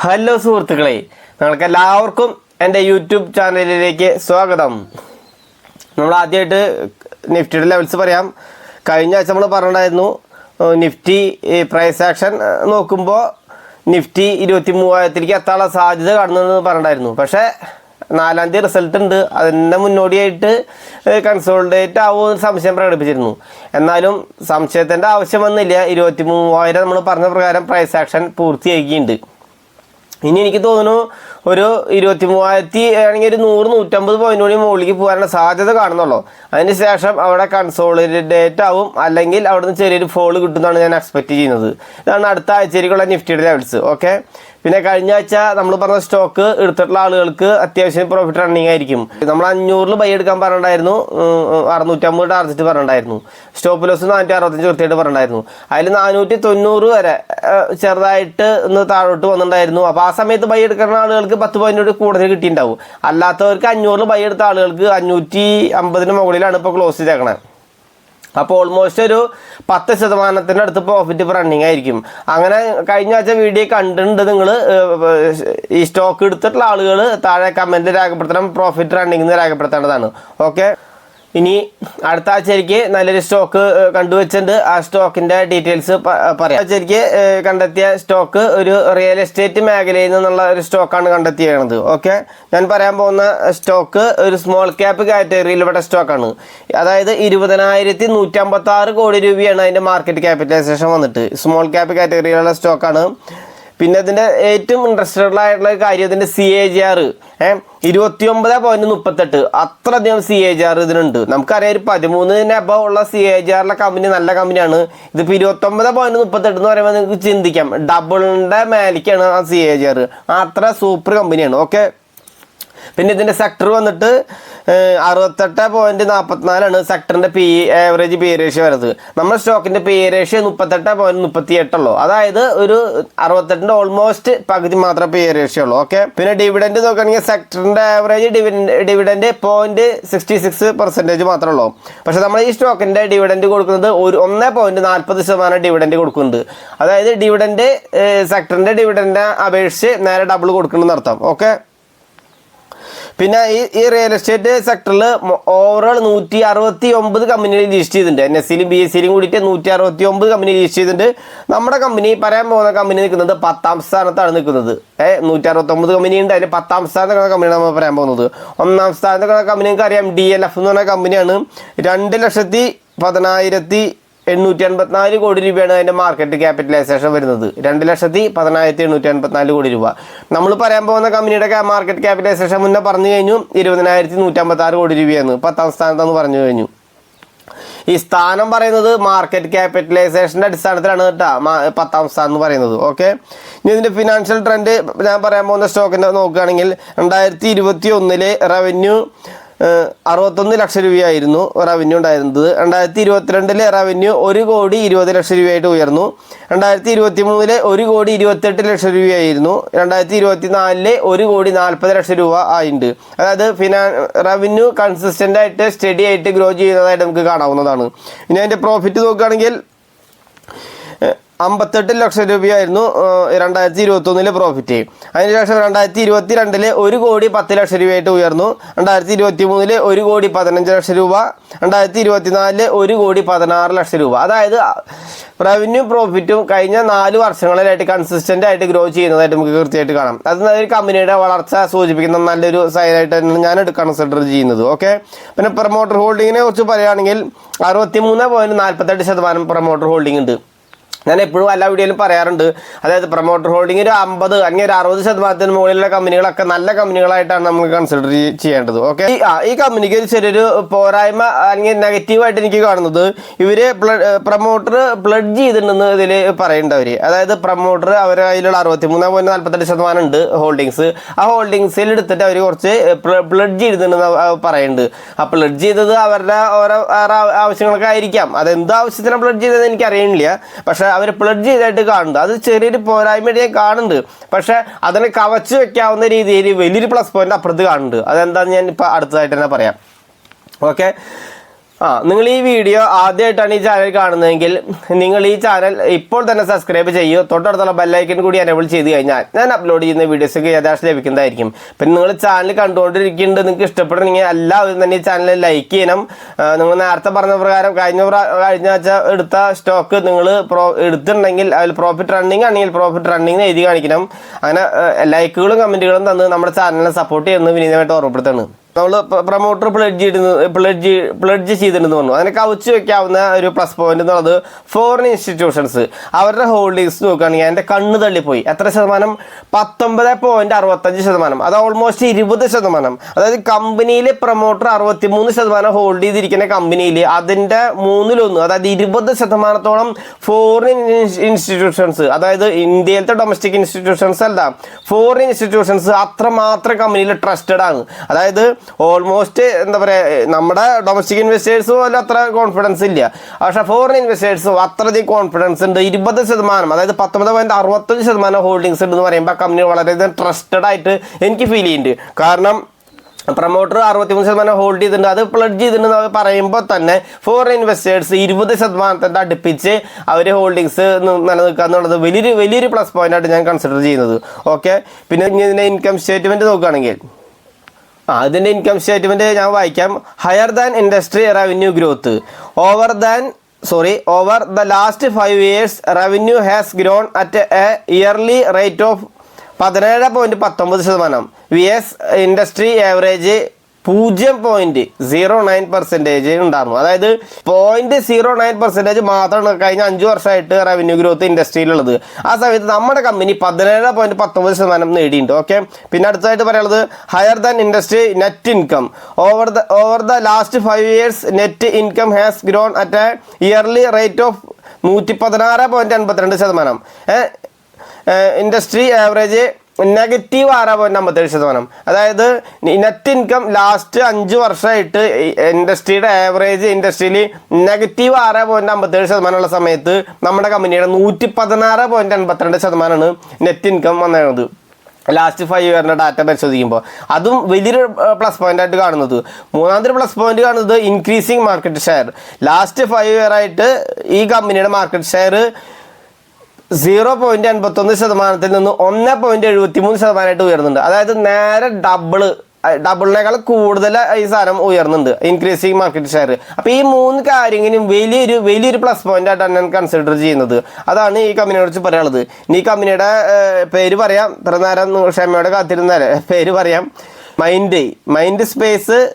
Hello സുഹൃത്തുക്കളെ നിങ്ങൾക്ക് എല്ലാവർക്കും എന്റെ യൂട്യൂബ് ചാനലിലേക്ക് സ്വാഗതം. നമ്മൾ ആദ്യമായിട്ട് നിഫ്റ്റിയുടെ ലെവൽസ് പറയാം. കഴിഞ്ഞ ആഴ്ച നമ്മൾ പറഞ്ഞിട്ടുണ്ടായിരുന്നു നിഫ്റ്റി പ്രൈസ് ആക്ഷൻ നോക്കുമ്പോൾ നിഫ്റ്റി ഇരുപത്തി മൂവായിരത്തിലേക്ക് എത്താനുള്ള സാധ്യത കാണുന്നതെന്ന് പറഞ്ഞിട്ടുണ്ടായിരുന്നു. പക്ഷേ നാലാം തീയതി റിസൾട്ട് ഉണ്ട്. അതിന്റെ മുന്നോടിയായിട്ട് കൺസോൾഡേറ്റ് ആവുമെന്ന് സംശയം പ്രകടിപ്പിച്ചിരുന്നു. എന്നാലും സംശയത്തിന്റെ ആവശ്യം വന്നില്ല. ഇരുപത്തി മൂവായിരം നമ്മൾ പറഞ്ഞ പ്രകാരം പ്രൈസ് ആക്ഷൻ പൂർത്തിയാക്കിയിട്ടുണ്ട് ഇനി എനിക്ക് തോന്നുന്നു ഒരു ഇരുപത്തി മൂവായിരത്തി ആണെങ്കിൽ ഒരു നൂറ് നൂറ്റമ്പത് പോയിന്റ് കൂടി മുകളിലേക്ക് പോകാനുള്ള സാധ്യത കാണുന്നുള്ളൂ. അതിന് ശേഷം അവിടെ കൺസോളിഡേറ്റ് ആവും. അല്ലെങ്കിൽ അവിടുന്ന് ചെറിയൊരു ഫോൾ കിട്ടുന്നതാണ് ഞാൻ എക്സ്പെക്ട് ചെയ്യുന്നത്. ഇതാണ് അടുത്ത ആഴ്ചയിലേക്കുള്ള നിഫ്റ്റിയുടെ ലെവൽസ് ഓക്കെ പിന്നെ കഴിഞ്ഞ ആഴ്ച നമ്മൾ പറഞ്ഞ സ്റ്റോക്ക് എടുത്തിട്ടുള്ള ആളുകൾക്ക് അത്യാവശ്യം പ്രോഫിറ്റ് റണ്ണിങ് ആയിരിക്കും. നമ്മൾ അഞ്ഞൂറിൽ ബൈ എടുക്കാൻ പറഞ്ഞിട്ടുണ്ടായിരുന്നു അറുന്നൂറ്റമ്പത് ടാർജറ്റ് പറഞ്ഞിട്ടുണ്ടായിരുന്നു. സ്റ്റോപ്പ് ലോസ് നാനൂറ്റി അറുപത്തഞ്ച് കൃത്യമായിട്ട് പറഞ്ഞിട്ടുണ്ടായിരുന്നു. അതിൽ നാനൂറ്റി തൊണ്ണൂറ് വരെ ചെറുതായിട്ട് ഒന്ന് താഴോട്ട് വന്നിട്ടുണ്ടായിരുന്നു. അപ്പോൾ ആ സമയത്ത് ബൈ എടുക്കുന്ന ആളുകൾക്ക് പത്ത് പോയിന്റ് കൂടുതൽ കിട്ടിയിട്ടുണ്ടാവും. അല്ലാത്തവർക്ക് അഞ്ഞൂറിൽ ബൈ എടുത്ത ആളുകൾക്ക് അഞ്ഞൂറ്റി അമ്പതിന് മുകളിലാണ് ഇപ്പോൾ ക്ലോസ് ചെയ്തേക്കണത് അപ്പോൾ ഓൾമോസ്റ്റ് ഒരു പത്ത് ശതമാനത്തിന്റെ അടുത്ത് പ്രോഫിറ്റ് ഇപ്പോൾ റണ്ണിങ് ആയിരിക്കും. അങ്ങനെ കഴിഞ്ഞ ആഴ്ച വീഡിയോ കണ്ടിട്ടുണ്ട് നിങ്ങൾ ഈ സ്റ്റോക്ക് എടുത്തിട്ടുള്ള ആളുകൾ താഴെ കമന്റ് രേഖപ്പെടുത്തണം പ്രോഫിറ്റ് റണ്ണിങ് എന്ന് രേഖപ്പെടുത്തേണ്ടതാണ്. ഓക്കെ ഇനി അടുത്ത ആഴ്ചയ്ക്ക് നല്ലൊരു സ്റ്റോക്ക് കണ്ടുവച്ചിട്ടുണ്ട്. ആ സ്റ്റോക്കിന്റെ ഡീറ്റെയിൽസ് പറയാം. ആഴ്ചയ്ക്ക് കണ്ടെത്തിയ സ്റ്റോക്ക് ഒരു റിയൽ എസ്റ്റേറ്റ് മേഖലയിൽ നിന്നുള്ള ഒരു സ്റ്റോക്കാണ് കണ്ടെത്തിയത് ഓക്കെ ഞാൻ പറയാൻ പോകുന്ന സ്റ്റോക്ക് ഒരു സ്മോൾ ക്യാപ്പ് കാറ്റഗറിയിൽപ്പെട്ട സ്റ്റോക്കാണ് അതായത് ഇരുപതിനായിരത്തി നൂറ്റമ്പത്തി ആറ് കോടി രൂപയാണ് അതിന്റെ മാർക്കറ്റ് ക്യാപിറ്റലൈസേഷൻ വന്നിട്ട്. സ്മോൾ ക്യാപ്പ് കാറ്റഗറിയിലുള്ള സ്റ്റോക്കാണ് പിന്നെ ഇതിന്റെ ഏറ്റവും ഇൻട്രസ്റ്റഡ് ആയിട്ടുള്ള കാര്യം ഇതിന്റെ സി എ ജി ആർ ഏഹ് ഇരുപത്തി ഒമ്പത് പോയിന്റ് മുപ്പത്തെട്ട്. അത്രയധികം സി എ ജി ആർ ഇതിനുണ്ട്. നമുക്കറിയാം ഒരു പതിമൂന്നിന് അബവ് ഉള്ള സി എ ജി ആറിലെ കമ്പനി നല്ല കമ്പനിയാണ് ഇതിപ്പോൾ ഇരുപത്തൊമ്പത് പോയിന്റ് മുപ്പത്തെട്ട് എന്ന് പറയുമ്പോൾ നിങ്ങൾക്ക് ചിന്തിക്കാം. ഡബിളിന്റെ മേലേക്കാണ് ആ സി എ ജി ആർ അത്ര സൂപ്പർ കമ്പനിയാണ് ഓക്കെ പിന്നെ ഇതിന്റെ സെക്ടർ വന്നിട്ട് അറുപത്തെട്ട് പോയിന്റ് നാൽപ്പത്തിനാലാണ് സെക്ടറിന്റെ പി ആവറേജ് പി റേഷ്യോ വരുന്നത്. നമ്മുടെ സ്റ്റോക്കിന്റെ പി റേഷ്യോ മുപ്പത്തെട്ട് പോയിന്റ് മുപ്പത്തി എട്ടുള്ളൂ അതായത് ഒരു അറുപത്തെട്ടിന്റെ ഓൾമോസ്റ്റ് പകുതി മാത്രമേ പി റേഷ്യോ ഉള്ളൂ. ഓക്കെ പിന്നെ ഡിവിഡന്റ് നോക്കുകയാണെങ്കിൽ സെക്ടറിന്റെ average dividend dividend point sixty six percentage മാത്രമേ ഉള്ളൂ. പക്ഷേ നമ്മൾ ഈ സ്റ്റോക്കിന്റെ ഡിവിഡന്റ് കൊടുക്കുന്നത് ഒരു ഒന്ന് പോയിന്റ് നാൽപ്പത് ശതമാനം ഡിവിഡന്റ് കൊടുക്കുന്നുണ്ട്. അതായത് ഡിവിഡന്റ് സെക്ടറിന്റെ ഡിവിഡന്റിനെ അപേക്ഷിച്ച് നേരെ ഡബിൾ കൊടുക്കണമെന്ന് അർത്ഥം ഓക്കെ പിന്നെ ഈ ഈ റിയൽ എസ്റ്റേറ്റ് സെക്ടറിൽ ഓവറോൾ നൂറ്റി അറുപത്തി ഒമ്പത് കമ്പനികൾ രജിസ്റ്റർ ചെയ്തിട്ടുണ്ട്. എൻ എസ് സിയിലും ബി എസ് സിയിലും കൂടിയിട്ട് നൂറ്റി അറുപത്തി ഒമ്പത് കമ്പനി രജിസ്റ്റർ ചെയ്തിട്ടുണ്ട്. നമ്മുടെ കമ്പനി പറയാൻ പോകുന്ന കമ്പനി നിൽക്കുന്നത് പത്താം സ്ഥാനത്താണ് നിൽക്കുന്നത്. ഏഹ് നൂറ്റി അറുപത്തി ഒമ്പത് കമ്പനി ഉണ്ട്. അതിൽ പത്താം സ്ഥാനത്താണ് കമ്പനിയാണ് നമ്മൾ പറയാൻ പോകുന്നത്. ഒന്നാം സ്ഥാനത്തുള്ള കമ്പനി നിങ്ങൾക്ക് അറിയാം ഡി എൽ എഫ് എന്ന് പറഞ്ഞ കമ്പനിയാണ് രണ്ട് ലക്ഷത്തി പതിനായിരത്തി എണ്ണൂറ്റി അൻപത്തിനാല് കോടി രൂപയാണ് അതിന്റെ മാർക്കറ്റ് ക്യാപിറ്റലൈസേഷൻ വരുന്നത്. രണ്ട് ലക്ഷത്തി പതിനായിരത്തി എണ്ണൂറ്റി അൻപത്തിനാല് കോടി രൂപ. നമ്മൾ പറയാൻ പോകുന്ന കമ്പനിയുടെ മാർക്കറ്റ് ക്യാപിറ്റലൈസേഷൻ മുന്നേ പറഞ്ഞു കഴിഞ്ഞു ഇരുപതിനായിരത്തി നൂറ്റി അമ്പത്തി ആറ് കോടി രൂപയാണ്. പത്താം സ്ഥാനത്തെന്ന് പറഞ്ഞു കഴിഞ്ഞു. ഈ സ്ഥാനം പറയുന്നത് മാർക്കറ്റ് ക്യാപിറ്റലൈസേഷന്റെ അടിസ്ഥാനത്തിലാണ് കേട്ടോ പത്താം സ്ഥാനം എന്ന് പറയുന്നത്. ഓക്കെ ഇനി ഇതിന്റെ ഫിനാൻഷ്യൽ ട്രെൻഡ് ഞാൻ പറയാൻ പോകുന്ന സ്റ്റോക്കിന്റെ നോക്കുകയാണെങ്കിൽ രണ്ടായിരത്തി ഇരുപത്തി ഒന്നിലെ റവന്യൂ അറുപത്തൊന്ന് ലക്ഷം രൂപയായിരുന്നു റവന്യൂ ഉണ്ടായിരുന്നത്. രണ്ടായിരത്തി ഇരുപത്തിരണ്ടിലെ റവന്യൂ ഒരു കോടി ഇരുപത് ലക്ഷം രൂപയായിട്ട് ഉയർന്നു. രണ്ടായിരത്തി ഇരുപത്തി മൂന്നിലെ ഒരു കോടി ഇരുപത്തെട്ട് ലക്ഷം രൂപയായിരുന്നു. രണ്ടായിരത്തി ഇരുപത്തി നാലിലെ ഒരു കോടി നാൽപ്പത് ലക്ഷം രൂപ ആയിട്ടുണ്ട് അതായത് ഫിനാ റവന്യൂ കൺസിസ്റ്റന്റ് ആയിട്ട് സ്റ്റഡി ആയിട്ട് ഗ്രോ ചെയ്യുന്നതായിട്ട് നമുക്ക് കാണാവുന്നതാണ്. ഇനി അതിന്റെ പ്രോഫിറ്റ് നോക്കുകയാണെങ്കിൽ അമ്പത്തെട്ട് ലക്ഷം രൂപയായിരുന്നു രണ്ടായിരത്തി ഇരുപത്തി ഒന്നിലെ പ്രോഫിറ്റ് അതിനുശേഷം രണ്ടായിരത്തി ഇരുപത്തി രണ്ടിൽ ഒരു കോടി പത്ത് ലക്ഷം രൂപയായിട്ട് ഉയർന്നു. രണ്ടായിരത്തി ഇരുപത്തി മൂന്നിൽ ഒരു കോടി പതിനഞ്ച് ലക്ഷം രൂപ. രണ്ടായിരത്തി ഇരുപത്തിനാലിൽ ഒരു കോടി പതിനാറ് ലക്ഷം രൂപ. അതായത് റവന്യൂ പ്രോഫിറ്റും കഴിഞ്ഞ നാല് വർഷങ്ങളിലായിട്ട് കൺസിസ്റ്റന്റ് ആയിട്ട് ഗ്രോ ചെയ്യുന്നതായിട്ട് നമുക്ക് കൃത്യമായിട്ട് കാണാം. അത് ഒരു കമ്പനിയുടെ വളർച്ച സൂചിപ്പിക്കുന്ന നല്ലൊരു സൈനായിട്ട് തന്നെയാണ് ഞാൻ കൺസിഡർ ചെയ്യുന്നത്. ഓക്കെ പിന്നെ പ്രൊമോട്ടർ ഹോൾഡിങ്ങിനെ കുറിച്ച് പറയുകയാണെങ്കിൽ അറുപത്തി മൂന്ന് പോയിന്റ് നാൽപ്പത്തെട്ട് ശതമാനം പ്രൊമോട്ടർ ഹോൾഡിംഗ് ഉണ്ട്. ഞാൻ എപ്പോഴും എല്ലാ വീഡിയോയിലും പറയാറുണ്ട്. അതായത് പ്രൊമോട്ടർ ഹോൾഡിംഗ് ഒരു അമ്പത് അല്ലെങ്കിൽ ഒരു അറുപത് ശതമാനത്തിന് മുകളിലുള്ള കമ്പനികളൊക്കെ നല്ല കമ്പനികളായിട്ടാണ് നമുക്ക് കൺസിഡർ ചെയ്യേണ്ടത്. ഓക്കെ ഈ കമ്പനിക്ക് ഒരു ചെറിയൊരു പോരായ്മ അല്ലെങ്കിൽ നെഗറ്റീവായിട്ട് എനിക്ക് കാണുന്നത് ഇവർ പ്രൊമോട്ടർ പ്ലഡ് ചെയ്തിട്ടുണ്ടെന്ന് ഇതിൽ പറയേണ്ടവര് അതായത് പ്രൊമോട്ടർ അവരുടെ കയ്യിലുള്ള അറുപത്തി മൂന്ന് പോയിന്റ് നാൽപ്പത്തെട്ട് ശതമാനം ഉണ്ട് ഹോൾഡിങ്സ് ആ ഹോൾഡിങ്സിൽ എടുത്തിട്ട് അവർ കുറച്ച് പ്ലഡ് ചെയ്തിട്ടുണ്ടെന്ന് പറയുന്നുണ്ട് ആ പ്ലഡ് ചെയ്തത് അവരുടെ ഓരോ ആവശ്യങ്ങളൊക്കെ ആയിരിക്കാം അത് എന്ത് ആവശ്യത്തിനാണ് പ്ലഡ് ചെയ്തതെന്ന് എനിക്ക് അറിയുന്നില്ല പക്ഷെ അവർ പ്ലഡ് ചെയ്തായിട്ട് കാണുന്നുണ്ട്. അത് ചെറിയൊരു പോരായ്മയായിട്ട് ഞാൻ കാണുന്നുണ്ട്. പക്ഷെ അതിനെ കവച്ച് വെക്കാവുന്ന രീതിയിൽ വലിയൊരു പ്ലസ് പോയിന്റ് അപ്പുറത്ത് കാണുന്നുണ്ട്. അതെന്താന്ന് ഞാൻ ഇപ്പൊ അടുത്തതായിട്ട് തന്നെ പറയാം. ഓക്കെ ആ നിങ്ങൾ ഈ വീഡിയോ ആദ്യമായിട്ടാണ് ഈ ചാനൽ കാണുന്നതെങ്കിൽ നിങ്ങൾ ഈ ചാനൽ ഇപ്പോൾ തന്നെ സബ്സ്ക്രൈബ് ചെയ്യൂ തൊട്ടടുത്തുള്ള ബെല്ലൈക്കൻ കൂടി എനേബിൾ ചെയ്ത് കഴിഞ്ഞാൽ ഞാൻ അപ്ലോഡ് ചെയ്യുന്ന വീഡിയോസൊക്കെ യഥാർത്ഥം ലഭിക്കുന്നതായിരിക്കും. പിന്നെ നിങ്ങൾ ചാനൽ കണ്ടുകൊണ്ടിരിക്കുന്നുണ്ട് നിങ്ങൾക്ക് ഇഷ്ടപ്പെടണമെങ്കിൽ എല്ലാവരും തന്നെ ഈ ചാനൽ ലൈക്ക് ചെയ്യണം. നിങ്ങൾ നേരത്തെ പറഞ്ഞ പ്രകാരം കഴിഞ്ഞ കഴിഞ്ഞ ആഴ്ച എടുത്ത സ്റ്റോക്ക് നിങ്ങൾ പ്രോ എടുത്തിട്ടുണ്ടെങ്കിൽ അതിൽ പ്രോഫിറ്റ് റണ്ണിങ് ആണെങ്കിൽ പ്രോഫിറ്റ് റണ്ണിങ് എഴുതി കാണിക്കണം. അങ്ങനെ ലൈക്കുകളും കമന്റുകളും തന്ന് നമ്മുടെ ചാനലിനെ സപ്പോർട്ട് ചെയ്യുന്നത് വിനീതമായിട്ട് ഓർമ്മപ്പെടുത്താണ് നമ്മൾ പ്രൊമോട്ടർ പ്ലഡ്ജ് ഇടുന്നു പ്ലഡ്ജ് പ്ലഡ്ജ് ചെയ്തിട്ടുണ്ടെന്ന് പറഞ്ഞു. അതിനെ കവച്ച് വെക്കാവുന്ന ഒരു പ്ലസ് പോയിന്റ് എന്നുള്ളത് ഫോറിൻ ഇൻസ്റ്റിറ്റ്യൂഷൻസ് അവരുടെ ഹോൾഡിങ്സ് നോക്കുകയാണെങ്കിൽ എന്റെ കണ്ണ് തള്ളിപ്പോയി. എത്ര ശതമാനം? പത്തൊമ്പത് പോയിന്റ് അറുപത്തഞ്ച് ശതമാനം. അത് ഓൾമോസ്റ്റ് ഇരുപത് ശതമാനം. അതായത് കമ്പനിയിലെ പ്രൊമോട്ടർ അറുപത്തിമൂന്ന് ശതമാനം ഹോൾഡ് ചെയ്തിരിക്കുന്ന കമ്പനിയിൽ അതിന്റെ മൂന്നിലൊന്ന് അതായത് ഇരുപത് ശതമാനത്തോളം ഫോറിൻ ഇൻസ്റ്റിറ്റ്യൂഷൻസ് അതായത് ഇന്ത്യയിലത്തെ ഡൊമസ്റ്റിക് ഇൻസ്റ്റിറ്റ്യൂഷൻസ് അല്ല ഫോറിൻ ഇൻസ്റ്റിറ്റ്യൂഷൻസ് അത്രമാത്രം കമ്പനിയിൽ ട്രസ്റ്റഡ് ആണ്. അതായത് ഓൾമോസ്റ്റ് എന്താ പറയുക നമ്മുടെ ഡൊമസ്റ്റിക് ഇൻവെസ്റ്റേഴ്സും പോലും അത്ര കോൺഫിഡൻസ് ഇല്ല. പക്ഷേ ഫോറിൻ ഇൻവെസ്റ്റേഴ്സും അത്രയധികം കോൺഫിഡൻസ് ഉണ്ട്. ഇരുപത് ശതമാനം അതായത് പത്തൊമ്പത് പോയിന്റ് അറുപത്തഞ്ച് ശതമാനം ഹോൾഡിങ്സ് ഉണ്ടെന്ന് പറയുമ്പോൾ കമ്പനി വളരെയധികം ട്രസ്റ്റഡ് ആയിട്ട് എനിക്ക് ഫീൽ ചെയ്യുന്നുണ്ട്. കാരണം പ്രൊമോട്ടർ അറുപത്തിമൂന്ന് ശതമാനം ഹോൾഡ് ചെയ്തിട്ടുണ്ട്. അത് പ്ലഡ് ചെയ്തിട്ടുണ്ട് പറയുമ്പോൾ തന്നെ ഫോറിൻ ഇൻവെസ്റ്റേഴ്സ് ഇരുപത് ശതമാനത്തിന്റെ അടുപ്പിച്ച് അവർ ഹോൾഡിങ്സ് നിലനിൽക്കുക എന്നുള്ളത് വലിയൊരു വലിയൊരു പ്ലസ് പോയിന്റ് ആയിട്ട് ഞാൻ കൺസിഡർ ചെയ്യുന്നത്. ഓക്കെ പിന്നെ ഇതിന്റെ ഇൻകം സ്റ്റേറ്റ്മെന്റ് നോക്കുകയാണെങ്കിൽ. ആ ഇതിന്റെ ഇൻകം സ്റ്റേറ്റ്മെന്റ് ഞാൻ വായിക്കാം. Higher than industry revenue growth over than sorry over the last five years revenue has grown at a yearly rate of പതിനേഴ് പോയിന്റ് പത്തൊമ്പത് ശതമാനം. വി എസ് ഇൻഡസ്ട്രി ആവറേജ് പൂജ്യം പോയിന്റ് സീറോ നയൻ പെർസെന്റേജ് ഉണ്ടായിരുന്നു. അതായത് point zero nine percentage മാത്രമാണ് കഴിഞ്ഞ അഞ്ച് വർഷമായിട്ട് റവന്യൂ ഗ്രോത്ത് ഇൻഡസ്ട്രിയിലുള്ളത് ആ സമയത്ത് നമ്മുടെ കമ്പനി പതിനേഴ് പോയിന്റ് പത്തൊമ്പത് ശതമാനം നേടിയിട്ടുണ്ട്. ഓക്കെ പിന്നെ അടുത്തതായിട്ട് പറയാനുള്ളത് higher than industry net income over the over the last five years net income has grown at a yearly rate of നൂറ്റി പതിനാറ് പോയിന്റ് എൺപത്തിരണ്ട് ശതമാനം. ഇൻഡസ്ട്രി ആവറേജ് നെഗറ്റീവ് ആറ് പോയിന്റ് അമ്പത്തേഴ് ശതമാനം. അതായത് നെറ്റ് ഇൻകം ലാസ്റ്റ് അഞ്ച് വർഷമായിട്ട് ഇൻഡസ്ട്രിയുടെ ആവറേജ് ഇൻഡസ്ട്രിയിൽ നെഗറ്റീവ് ആറ് പോയിന്റ് അമ്പത്തേഴ് ശതമാനമുള്ള സമയത്ത് നമ്മുടെ കമ്പനിയുടെ നൂറ്റി പതിനാറ് പോയിന്റ് എൺപത്തിരണ്ട് ശതമാനമാണ് നെറ്റ് ഇൻകം വന്നത് ലാസ്റ്റ് ഫൈവ് ഇയറിന്റെ ഡാറ്റ പരിശോധിക്കുമ്പോൾ അതും വലിയൊരു പ്ലസ് പോയിന്റ് ആയിട്ട് കാണുന്നത്. മൂന്നാമത്തെ പ്ലസ് പോയിന്റ് കാണുന്നത് increasing market share last five year ആയിട്ട് ഈ കമ്പനിയുടെ മാർക്കറ്റ് ഷെയർ സീറോ പോയിന്റ് എൺപത്തൊന്ന് ശതമാനത്തിൽ നിന്ന് ഒന്ന് പോയിന്റ് എഴുപത്തി മൂന്ന് ശതമാനമായിട്ട് ഉയർന്നുണ്ട്. അതായത് നേരെ ഡബിൾ ഡബിളിനേക്കാൾ കൂടുതൽ ഈ സാധനം ഉയർന്നുണ്ട് ഇൻക്രീസിങ് മാർക്കറ്റ് ഷെയർ അപ്പോൾ ഈ മൂന്ന് കാര്യങ്ങളും വലിയൊരു വലിയൊരു പ്ലസ് പോയിന്റ് ആയിട്ടാണ് ഞാൻ കൺസിഡർ ചെയ്യുന്നത്. അതാണ് ഈ കമ്പനിയെ കുറിച്ച് പറയാനുള്ളത്. ഈ കമ്പനിയുടെ പേര് പറയാം. ഇത്ര നേരം ക്ഷമയോടെ കാത്തിരുന്നാലേ. പേര് പറയാം. Mind Mindspace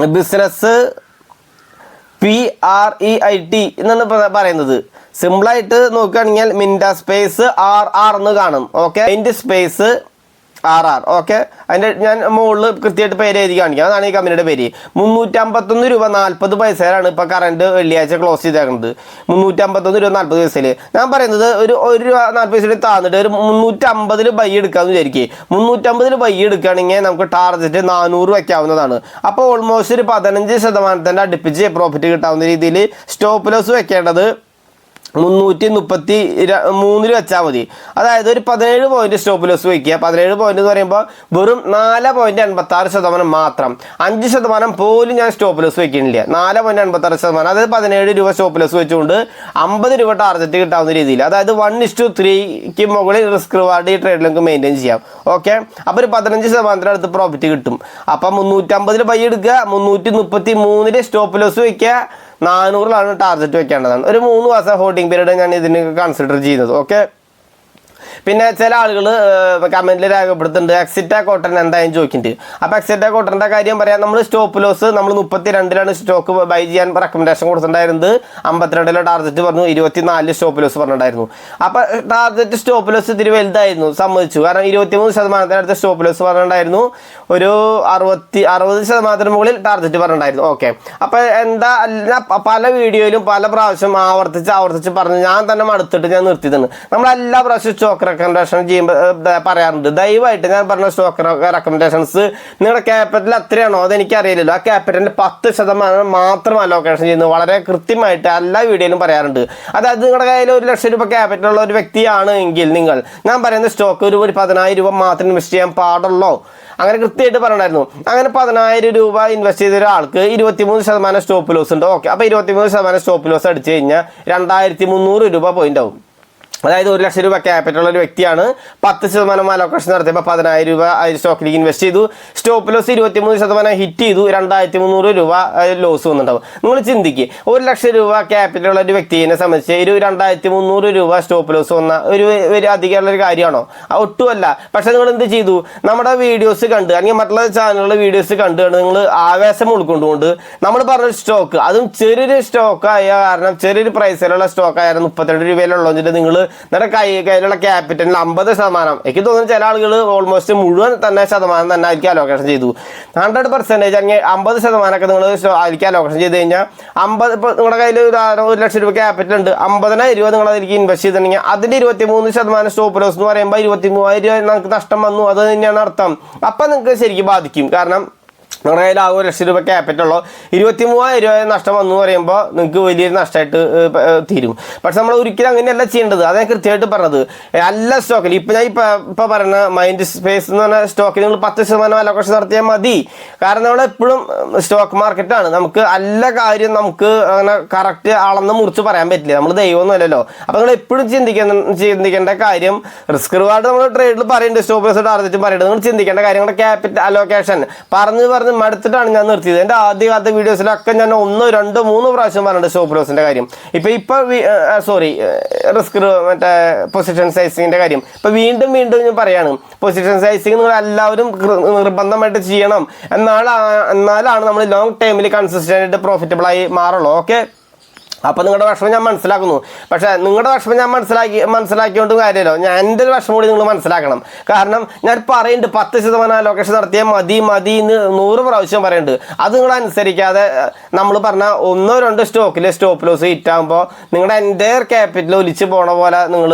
business P R E I T എന്നാണ് പറയുന്നത്. സിമ്പിളായിട്ട് നോക്കുകയാണെങ്കിൽ മിൻഡ സ്പേസ് ആർ ആർ എന്ന് കാണും. Okay? Mindspace R R. Okay? അതിന്റെ ഞാൻ മുകളിൽ കൃത്യമായിട്ട് പേര് എഴുതി കാണിക്കാം. അതാണ് ഈ കമ്പനിയുടെ പേര്. മുന്നൂറ്റമ്പത്തൊന്ന് രൂപ നാൽപ്പത് പൈസയിലാണ് ഇപ്പോൾ കറണ്ട് വെള്ളിയാഴ്ച ക്ലോസ് ചെയ്തേക്കുന്നത്. മുന്നൂറ്റമ്പത്തൊന്ന് രൂപ നാൽപ്പത് പൈസയിൽ ഞാൻ പറയുന്നത് ഒരു ഒരു രൂപ നാൽപ്പത് പൈസയിൽ താന്നിട്ട് ഒരു മുന്നൂറ്റമ്പതിൽ ബൈ എടുക്കാമെന്ന് വിചാരിക്കുക മുന്നൂറ്റമ്പതിൽ ബൈ എടുക്കുകയാണെങ്കിൽ നമുക്ക് ടാർജറ്റ് നാനൂറ് വയ്ക്കാവുന്നതാണ് അപ്പോൾ ഓൾമോസ്റ്റ് ഒരു പതിനഞ്ച് ശതമാനത്തിന്റെ അടുപ്പിച്ച് പ്രോഫിറ്റ് കിട്ടാവുന്ന രീതിയിൽ സ്റ്റോപ്പ് ലോസ് വെക്കേണ്ടത് മുന്നൂറ്റി മുപ്പത്തി മൂന്നിൽ വെച്ചാൽ മതി. അതായത് ഒരു പതിനേഴ് പോയിന്റ് സ്റ്റോപ്പ് ലോസ് വയ്ക്കുക. പതിനേഴ് പോയിന്റ് എന്ന് പറയുമ്പോൾ വെറും നാല് പോയിന്റ് എൺപത്തി ആറ് ശതമാനം മാത്രം. അഞ്ച് ശതമാനം പോലും ഞാൻ സ്റ്റോപ്പ് ലോസ് വയ്ക്കുന്നില്ല. നാല് പോയിന്റ് എൺപത്തി ആറ് ശതമാനം. അതായത് പതിനേഴ് രൂപ സ്റ്റോപ്പ് ലോസ് വെച്ചുകൊണ്ട് അമ്പത് രൂപ ടാർഗറ്റ് കിട്ടാവുന്ന രീതിയിൽ. അതായത് വൺ ഇസ് ടു ത്രീക്ക് മുകളിൽ റിസ്ക് റിവാർഡ് ഈ ട്രേഡിൽ നമുക്ക് മെയിന്റെയിൻ ചെയ്യാം. ഓക്കെ അപ്പോൾ ഒരു പതിനഞ്ച് ശതമാനത്തിന് അടുത്ത് പ്രോഫിറ്റ് കിട്ടും. അപ്പം മുന്നൂറ്റമ്പതിൽ ബൈ എടുക്കുക മുന്നൂറ്റി മുപ്പത്തി മൂന്നിൽ സ്റ്റോപ്പ് ലോസ് വയ്ക്കുക. നാനൂറിലാണ് ടാർഗറ്റ് വെക്കേണ്ടതാണ്. ഒരു മൂന്ന് മാസം ഹോൾഡിംഗ് പീരീഡ് ഞാൻ ഇതിന് കൺസിഡർ ചെയ്യുന്നത് ഓക്കെ പിന്നെ ചില ആളുകൾ കമന്റിൽ രേഖപ്പെടുത്തുന്നുണ്ട് എക്സിറ്റ കോട്ടൺ എന്തായാലും ചോദിക്കുന്നുണ്ട്. അപ്പോൾ എക്സിറ്റ കോട്ടന്റെ കാര്യം പറയാം നമ്മൾ സ്റ്റോപ്പ് ലോസ് നമ്മൾ മുപ്പത്തി രണ്ടിലാണ് സ്റ്റോക്ക് ബൈ ചെയ്യാൻ റെക്കമെൻഡേഷൻ കൊടുത്തിട്ടുണ്ടായിരുന്നത്. അമ്പത്തിരണ്ടിലെ ടാർഗറ്റ് പറഞ്ഞു ഇരുപത്തിനാലിൽ സ്റ്റോപ്പ് ലോസ് പറഞ്ഞിട്ടുണ്ടായിരുന്നു. അപ്പോൾ ടാർഗറ്റ് സ്റ്റോപ്പ് ലോസ് ഇത്തിരി വലുതായിരുന്നു സമ്മതിച്ചു. കാരണം ഇരുപത്തിമൂന്ന് ശതമാനത്തിനടുത്ത് സ്റ്റോപ്പ് ലോസ് പറഞ്ഞിട്ടുണ്ടായിരുന്നു. ഒരു അറുപത്തി അറുപത് ശതമാനത്തിന് മുകളിൽ ടാർഗറ്റ് പറഞ്ഞിട്ടുണ്ടായിരുന്നു. ഓക്കെ അപ്പോൾ എന്താ പല വീഡിയോയിലും പല പ്രാവശ്യം ആവർത്തിച്ച് ആവർത്തിച്ച് പറഞ്ഞു ഞാൻ തന്നെ മടുത്തിട്ട് ഞാൻ നിർത്തിയിട്ടുണ്ട് നമ്മൾ എല്ലാ പ്രാവശ്യം സ്റ്റോക്ക് സ്റ്റോക്ക് റെക്കമെൻഡേഷൻ ചെയ്യുമ്പോൾ പറയാറുണ്ട്. ദയവായിട്ട് ഞാൻ പറഞ്ഞ സ്റ്റോക്ക് റെക്കമെൻഡേഷൻസ് നിങ്ങളുടെ ക്യാപിറ്റൽ അത്രയാണോ അത് എനിക്കറിയില്ലല്ലോ ആ ക്യാപിറ്റലിന്റെ പത്ത് ശതമാനം മാത്രം അലോക്കേഷൻ ചെയ്യുന്നത് വളരെ കൃത്യമായിട്ട് എല്ലാ വീഡിയോയിലും പറയാറുണ്ട്. അതായത് നിങ്ങളുടെ കയ്യിൽ ഒരു ലക്ഷം രൂപ ക്യാപിറ്റൽ ഉള്ള ഒരു വ്യക്തിയാണ് എങ്കിൽ നിങ്ങൾ ഞാൻ പറയുന്ന സ്റ്റോക്ക് ഒരു ഒരു പതിനായിരം രൂപ മാത്രം ഇൻവെസ്റ്റ് ചെയ്യാൻ പാടുള്ളൂ. അങ്ങനെ കൃത്യമായിട്ട് പറഞ്ഞിട്ടുണ്ടായിരുന്നു. അങ്ങനെ പതിനായിരം രൂപ ഇൻവെസ്റ്റ് ചെയ്ത ഒരാൾക്ക് ഇരുപത്തിമൂന്ന് ശതമാനം സ്റ്റോപ്പ് ലോസ് ഉണ്ട്. ഓക്കെ അപ്പോൾ ഇരുപത്തിമൂന്ന് ശതമാനം സ്റ്റോപ്പ് ലോസ് അടിച്ചു കഴിഞ്ഞാൽ രണ്ടായിരത്തി മുന്നൂറ് രൂപ പോയിന്റ് ആവും. അതായത് ഒരു ലക്ഷം രൂപ ക്യാപിറ്റൽ ഒരു വ്യക്തിയാണ്. പത്ത് ശതമാനം അലോക്കേഷൻ നടത്തിയപ്പോൾ പതിനായിരം രൂപ സ്റ്റോക്കിലേക്ക് ഇൻവെസ്റ്റ് ചെയ്തു. സ്റ്റോപ്പ് ലോസ് ഇരുപത്തിമൂന്ന് ശതമാനം ഹിറ്റ് ചെയ്തു. രണ്ടായിരത്തി മുന്നൂറ് രൂപ ലോസ് വന്നിട്ടുണ്ടാവും. നിങ്ങൾ ചിന്തിക്കുക ഒരു ലക്ഷം രൂപ ക്യാപിറ്റൽ ഉള്ള ഒരു വ്യക്തിയെ സംബന്ധിച്ച് ഒരു രണ്ടായിരത്തി മുന്നൂറ് രൂപ സ്റ്റോപ്പ് ലോസ് വന്ന ഒരു ഒരു അധികമുള്ള ഒരു കാര്യമാണോ? ഒട്ടുമല്ല. പക്ഷെ നിങ്ങൾ എന്ത് ചെയ്തു? നമ്മുടെ വീഡിയോസ് കണ്ട് അല്ലെങ്കിൽ മറ്റുള്ള ചാനലുകളുടെ വീഡിയോസ് കണ്ട് കണ്ട് നിങ്ങൾ ആവേശം ഉൾക്കൊണ്ടുകൊണ്ട് നമ്മൾ പറഞ്ഞ സ്റ്റോക്ക് അതും ചെറിയൊരു സ്റ്റോക്ക് ആയ കാരണം ചെറിയൊരു പ്രൈസിലുള്ള സ്റ്റോക്ക് ആയാലും മുപ്പത്തിരണ്ട് രൂപയിലുള്ളതിൽ നിങ്ങൾ നിങ്ങളുടെ കൈ കയ്യിലുള്ള ക്യാപിറ്റലിൽ അമ്പത് ശതമാനം. എനിക്ക് തോന്നുന്നു ചില ആളുകൾ ഓൾമോസ്റ്റ് മുഴുവൻ തന്നെ ശതമാനം തന്നെ ആയിരിക്കും അലോക്കേഷൻ ചെയ്തു. ഹൺഡ്രഡ് പെർസെന്റേജ് അല്ലെങ്കിൽ അമ്പത് ശതമാനമൊക്കെ നിങ്ങൾ ആയിരിക്കും അലോക്കേഷൻ ചെയ്ത് കഴിഞ്ഞാൽ അമ്പത് ഇപ്പോൾ നിങ്ങളുടെ കയ്യിൽ ഒരു ഒരു ലക്ഷം രൂപ ക്യാപിറ്റൽ ഉണ്ട്. അമ്പതിനായിരം രൂപ നിങ്ങൾ അതിലേക്ക് ഇൻവെസ്റ്റ് ചെയ്തിട്ടുണ്ടെങ്കിൽ അതിന്റെ ഇരുപത്തി മൂന്ന് ശതമാനം സ്റ്റോപ്പ് ലോസ് എന്ന് പറയുമ്പോൾ ഇരുപത്തി മൂവായിരം രൂപ നിങ്ങൾക്ക് നഷ്ടം വന്നു. അത് തന്നെയാണ് അർത്ഥം. അപ്പം നിങ്ങൾക്ക് ശരിക്കും ബാധിക്കും. കാരണം നിങ്ങളുടെ കയ്യിൽ ആകെ ഒരു ലക്ഷം രൂപ ക്യാപിറ്റൽ ക്യാപിറ്റലോ ഇരുപത്തി മൂവായിരം രൂപ നഷ്ടം വന്നു പറയുമ്പോൾ നിങ്ങൾക്ക് വലിയൊരു നഷ്ടമായിട്ട് തീരും. പക്ഷെ നമ്മൾ ഒരിക്കലും അങ്ങനെയല്ല ചെയ്യേണ്ടത്. അതാണ് കൃത്യമായിട്ട് പറഞ്ഞത്. എല്ലാ സ്റ്റോക്കിൽ ഇപ്പം ഞാൻ ഇപ്പം ഇപ്പം പറയുന്ന മൈൻഡ് സ്പേസ് എന്ന് പറഞ്ഞ സ്റ്റോക്കിൽ നിങ്ങൾ പത്ത് ശതമാനം അലോക്കേഷൻ നടത്തിയാൽ മതി. കാരണം നമ്മൾ എപ്പോഴും സ്റ്റോക്ക് മാർക്കറ്റാണ് നമുക്ക് എല്ലാ കാര്യം നമുക്ക് അങ്ങനെ കറക്റ്റ് അളന്ന് മുറിച്ച് പറയാൻ പറ്റില്ല. നമ്മൾ ദൈവമൊന്നുമല്ലല്ലോ അപ്പം നിങ്ങൾ എപ്പോഴും ചിന്തിക്കുന്ന ചിന്തിക്കേണ്ട കാര്യം റിസ്ക് റിവാർഡ് നമ്മൾ ട്രേഡിൽ പറയുന്നുണ്ട് സ്റ്റോപ്പ് ടാർഗറ്റും പറയുന്നുണ്ട് നിങ്ങൾ ചിന്തിക്കേണ്ട കാര്യങ്ങളുടെ ക്യാപിറ്റൽ അലോക്കേഷൻ പറഞ്ഞു പറഞ്ഞ് മടുത്തിട്ടാണ് ഞാൻ നിർത്തിയത്. എന്റെ ആദ്യകാലത്തെ വീഡിയോസിലൊക്കെ ഞാൻ ഒന്ന് രണ്ട് മൂന്ന് പ്രാവശ്യം പറഞ്ഞിട്ടുണ്ട് ഷോപ്പ് ലോസിന്റെ കാര്യം. ഇപ്പോൾ ഇപ്പോൾ സോറി റിസ്ക് മറ്റേ പൊസിഷൻ സൈസിങ്ങിന്റെ കാര്യം. ഇപ്പോൾ വീണ്ടും വീണ്ടും ഞാൻ പറയാണ് പൊസിഷൻ സൈസിങ് നിങ്ങൾ എല്ലാവരും നിർബന്ധമായിട്ട് ചെയ്യണം. എന്നാലാണ് എന്നാലാണ് നമ്മൾ ലോങ് ടൈമിൽ കൺസിസ്റ്റന്റ് ആയിട്ട് പ്രോഫിറ്റബിൾ ആയി മാറുള്ളൂ. ഓക്കെ അപ്പോൾ നിങ്ങളുടെ വിഷമം ഞാൻ മനസ്സിലാക്കുന്നു. പക്ഷേ നിങ്ങളുടെ വിഷമം ഞാൻ മനസ്സിലാക്കി മനസ്സിലാക്കിയോണ്ട് കാര്യമല്ലോ. ഞാൻ എന്റെ ഒരു വിഷമം കൂടി നിങ്ങൾ മനസ്സിലാക്കണം. കാരണം ഞാൻ പറയുന്നുണ്ട് പത്ത് ശതമാനം അലോക്കേഷൻ നടത്തിയാൽ മതി മതി എന്ന് നൂറ് പ്രാവശ്യം പറയുന്നുണ്ട്. അത് നിങ്ങൾ അനുസരിക്കാതെ നമ്മൾ പറഞ്ഞ ഒന്നോ രണ്ടോ സ്റ്റോക്കിൽ സ്റ്റോപ്പ് ലോസ് ഹിറ്റാകുമ്പോൾ നിങ്ങളുടെ എന്റെ ക്യാപിറ്റൽ ഒലിച്ച് പോണ പോലെ നിങ്ങൾ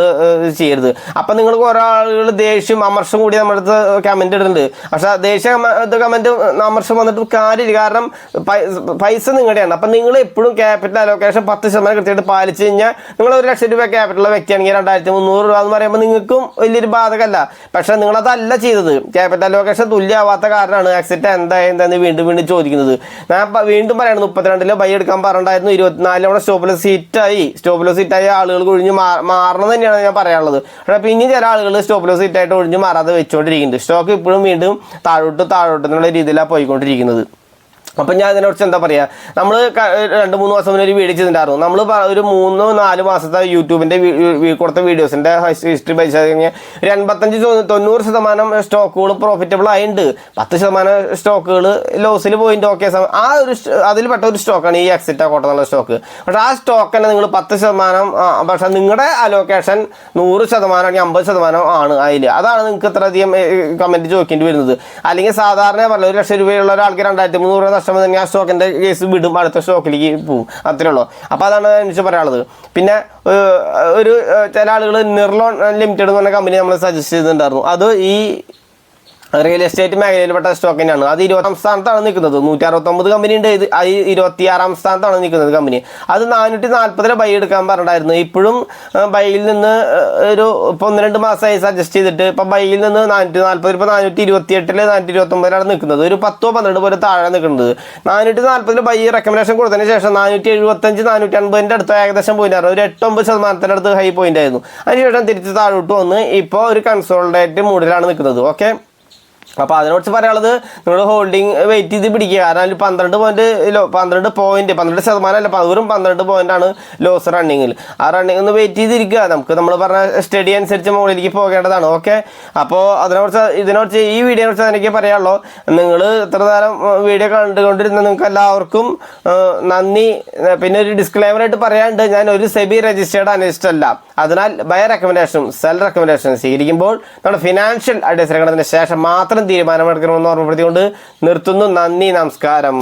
ചെയ്യരുത്. അപ്പം നിങ്ങൾ കുറേ ആളുകൾ ദേഷ്യം അമർഷം കൂടി നമ്മുടെ അടുത്ത് കമന്റ് ഇടുന്നുണ്ട്. പക്ഷേ ദേഷ്യം കമന്റ് അമർഷം വന്നിട്ട് കാര്യമില്ല. കാരണം പൈസ നിങ്ങളുടെയാണ്. അപ്പം നിങ്ങൾ എപ്പോഴും ക്യാപിറ്റൽ അലോക്കേഷൻ പത്ത് ശതമാനം കൃത്യമായിട്ട് പാലിച്ചു കഴിഞ്ഞാൽ നിങ്ങൾ ഒരു ലക്ഷം രൂപ ക്യാപിറ്റലുള്ള വ്യക്തിയാണെങ്കിൽ രണ്ടായിരത്തി മുന്നൂറ് രൂപ എന്ന് പറയുമ്പോൾ നിങ്ങൾക്കും വലിയൊരു ബാധകമല്ല. പക്ഷേ നിങ്ങളതല്ല ചെയ്തത്. ക്യാപിറ്റൽ അലോക്കേഷൻ തുല്യമാവാത്ത കാരണമാണ് ആക്സിറ്റ് എന്താ എന്താന്ന് വീണ്ടും വീണ്ടും ചോദിക്കുന്നത്. ഞാൻ വീണ്ടും പറയണം മുപ്പത്തിരണ്ടിൽ ബൈ എടുക്കാൻ പറഞ്ഞായിരുന്നു ഇരുപത്തിനാലിൽ അവിടെ സ്റ്റോപ്പിലെ സീറ്റായി സ്റ്റോപ്പിലെ സീറ്റായി ആളുകൾ ഒഴിഞ്ഞ് മാറണം തന്നെയാണ് ഞാൻ പറയാനുള്ളത്. പക്ഷേ പിന്നെയും ചില ആളുകൾ സ്റ്റോപ്പിലെ സീറ്റായിട്ട് ഒഴിഞ്ഞ് മാറാതെ വെച്ചുകൊണ്ടിരിക്കുന്നുണ്ട് സ്റ്റോക്ക് ഇപ്പോഴും വീണ്ടും താഴോട്ട് താഴോട്ട് എന്നുള്ള രീതിയിലാണ് പോയിക്കൊണ്ടിരിക്കുന്നത്. അപ്പം ഞാൻ ഇതിനെക്കുറിച്ച് എന്താ പറയുക നമ്മൾ രണ്ട് മൂന്ന് മാസം മുന്നേ ഒരു വീഡിയോ ചെയ്തിട്ടുണ്ടായിരുന്നു. നമ്മൾ ഒരു മൂന്ന് നാല് മാസത്തെ യൂട്യൂബിന്റെ കൊടുത്ത വീഡിയോസിന്റെ ഹിസ്റ്ററി പരിശോധിച്ച് കഴിഞ്ഞാൽ ഒരു എൺപത്തഞ്ച് തൊണ്ണൂറ് ശതമാനം സ്റ്റോക്കുകൾ പ്രോഫിറ്റബിൾ ആയിട്ടുണ്ട് പത്ത് ശതമാനം സ്റ്റോക്കുകൾ ലോസിൽ പോയിന്റ് ഓക്കെ ആ ഒരു അതിൽ അതിൽപ്പെട്ട ഒരു സ്റ്റോക്കാണ് ഈ എക്സിറ്റ് കോട്ട എന്നുള്ള സ്റ്റോക്ക്. പക്ഷേ ആ സ്റ്റോക്ക് തന്നെ നിങ്ങൾ പത്ത് ശതമാനം പക്ഷേ നിങ്ങളുടെ അലോക്കേഷൻ നൂറ് ശതമാനം അല്ലെങ്കിൽ അമ്പത് ശതമാനം ആണ് അതിൽ അതാണ് നിങ്ങൾക്ക് ഇത്രയധികം കമന്റ് ചോദിക്കേണ്ടി വരുന്നത്. അല്ലെങ്കിൽ സാധാരണ പറഞ്ഞ ഒരു ലക്ഷം രൂപയുള്ള ഒരാൾക്ക് രണ്ടായിരത്തി മുന്നൂറ് രൂപ തന്നെ ആ സ്റ്റോക്കിന്റെ കേസ് വിടും അടുത്ത സ്റ്റോക്കിലേക്ക് പോകും അത്രേ ഉള്ളൂ അപ്പോൾ അതാണ് എനിക്ക് പറയാനുള്ളത്. പിന്നെ ഒരു ചില ആളുകൾ നിർലോൺ ലിമിറ്റഡ് എന്ന് പറഞ്ഞ കമ്പനി നമ്മൾ സജസ്റ്റ് ചെയ്തിട്ടുണ്ടായിരുന്നു. അത് ഈ റിയൽ എസ്റ്റേറ്റ് മേഖലയിൽപ്പെട്ട തന്നെയാണ്. അത് ഇരുപതാം സ്ഥാനത്താണ് നിൽക്കുന്നത്. നൂറ്റി അറുപത്തൊമ്പത് കമ്പനി ഉണ്ട്. ഇത് അത് ഇരുപത്തിയാറാം സ്ഥാനത്താണ് നിൽക്കുന്നത് കമ്പനി അത് നാനൂറ്റി നാൽപ്പതിലെ ബൈ എടുക്കാൻ പറഞ്ഞിട്ടുണ്ടായിരുന്നു. ഇപ്പോഴും ബൈയിൽ നിന്ന് ഒരു ഇപ്പോൾ ഒന്ന് രണ്ട് മാസമായി സജസ്റ്റ് ചെയ്തിട്ട് ഇപ്പം ബൈയിൽ നിന്ന് നാനൂറ്റി നാൽപ്പത് ഇപ്പോൾ നാനൂറ്റി ഇരുപത്തി എട്ടിൽ നാനൂറ്റി ഇരുപത്തൊമ്പതിലാണ് നിൽക്കുന്നത്. ഒരു പത്തോ പന്ത്രണ്ട് പോലെ താഴെ നിൽക്കുന്നത്. നാനൂറ്റി നാൽപ്പതിൽ ബൈ റെക്കമെൻഡേഷൻ കൊടുത്തതിന് ശേഷം നാനൂറ്റി എഴുപത്തഞ്ച് നാനൂറ്റി അൻപതിന്റെ അടുത്ത് ഏകദേശം പോയിന്റ് ആയിരുന്നു. ഒരു എട്ടൊമ്പത് ശതമാനത്തിന്റെ അടുത്ത് ഹൈ പോയിന്റ് ആയിരുന്നു. അതിനുശേഷം തിരിച്ച് താഴോട്ട് വന്ന് ഇപ്പോൾ ഒരു കൺസോൾഡേറ്റ് മൂഡിലാണ് നിൽക്കുന്നത്. ഓക്കെ അപ്പോൾ അതിനെക്കുറിച്ച് പറയാനുള്ളത് നിങ്ങൾ ഹോൾഡിംഗ് വെയിറ്റ് ചെയ്ത് പിടിക്കുക. കാരണം അതിൽ പന്ത്രണ്ട് പോയിന്റ് പന്ത്രണ്ട് പോയിന്റ് പന്ത്രണ്ട് ശതമാനം അല്ല വെറും പന്ത്രണ്ട് പോയിന്റ് ആണ് ലോസ് റണ്ണിങ്ങിൽ ആ റണ്ണിങ് ഒന്ന് വെയിറ്റ് ചെയ്തിരിക്കുക. നമുക്ക് നമ്മൾ പറഞ്ഞ സ്റ്റഡി അനുസരിച്ച് മുകളിലേക്ക് പോകേണ്ടതാണ്. ഓക്കെ അപ്പോൾ അതിനെക്കുറിച്ച് ഇതിനെക്കുറിച്ച് ഈ വീഡിയോയെ കുറിച്ച് എനിക്ക് പറയാനുള്ളൂ. നിങ്ങൾ ഇത്ര നേരം വീഡിയോ കണ്ടുകൊണ്ടിരുന്ന നിങ്ങൾക്ക് എല്ലാവർക്കും നന്ദി. പിന്നെ ഒരു ഡിസ്ക്ലൈമറായിട്ട് പറയാണ്ട് ഞാൻ ഒരു സെബി രജിസ്റ്റേർഡ് അനലിസ്റ്റ് അല്ല. അതിനാൽ ബയ റെക്കമെൻഡേഷനും സെൽ റെക്കമെൻഡേഷനും സ്വീകരിക്കുമ്പോൾ നമ്മുടെ ഫിനാൻഷ്യൽ അഡ്വൈസ് ശേഷം മാത്രം തീരുമാനമെടുക്കണമെന്ന് ഓർമ്മപ്പെടുത്തിക്കൊണ്ട് നിർത്തുന്നു. നന്ദി നമസ്കാരം.